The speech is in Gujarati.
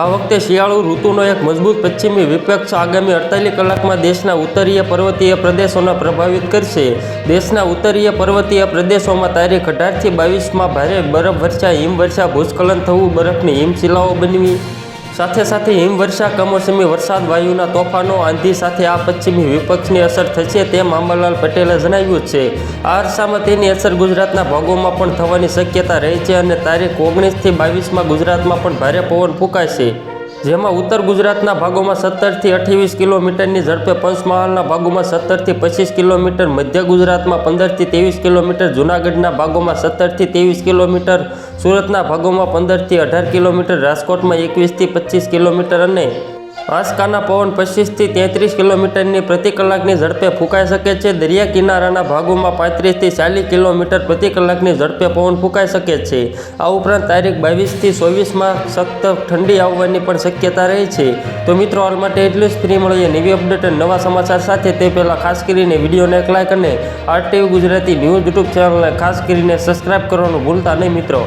આ વખતે શિયાળુ ઋતુનો એક મજબૂત પશ્ચિમી વિપક્ષ આગામી અડતાલીસ કલાકમાં દેશના ઉત્તરીય પર્વતીય પ્રદેશોને પ્રભાવિત કરશે. દેશના ઉત્તરીય પર્વતીય પ્રદેશોમાં તારીખ અઢારથી બાવીસમાં ભારે બરફવર્ષા, હિમવર્ષા, ભૂસ્ખલન થવું, બરફની હિમશિલાઓ બનવી સાથે સાથે હિમવર્ષા કમોસમી વરસાદ, વાયુના તોફાનો, આંધી સાથે આ પશ્ચિમી વિપક્ષની અસર થશે તેમ અંબાલાલ પટેલે જણાવ્યું છે. આ અરસામાં તેની અસર ગુજરાતના ભાગોમાં પણ થવાની શક્યતા રહી છે અને તારીખ ઓગણીસથી બાવીસમાં ગુજરાતમાં પણ ભારે પવન ફૂંકાશે. જેમાં ઉત્તર ગુજરાતના ભાગોમાં સત્તરથી અઠ્યાવીસ કિલોમીટરની ઝડપે પંચમહાલના ભાગોમાં સત્તરથી પચીસ કિલોમીટર, મધ્ય ગુજરાતમાં પંદરથી ત્રેવીસ કિલોમીટર, જૂનાગઢના ભાગોમાં સત્તરથી ત્રેવીસ કિલોમીટર, સુરતના ભાગોમાં પંદરથી અઢાર કિલોમીટર, રાજકોટમાં એકવીસથી પચીસ કિલોમીટર અને આંચકાના પવન પચીસથી તેત્રીસ કિલોમીટરની પ્રતિ કલાકની ઝડપે ફૂંકાઈ શકે છે. દરિયા કિનારાના ભાગોમાં પાંત્રીસથી ચાલીસ કિલોમીટર પ્રતિ કલાકની ઝડપે પવન ફૂંકાઈ શકે છે. આ ઉપરાંત તારીખ બાવીસથી ચોવીસમાં સખત ઠંડી આવવાની પણ શક્યતા રહે છે. તો મિત્રો, હાલ માટે એટલું જ. ફ્રી મળીએ નવી અપડેટ અને નવા સમાચાર સાથે. તે પહેલાં ખાસ કરીને વિડીયોને એક લાઇક અને આરટીવી ગુજરાતી ન્યૂઝ યુટ્યુબ ચેનલને ખાસ કરીને સબસ્ક્રાઇબ કરવાનું ભૂલતા નહીં મિત્રો.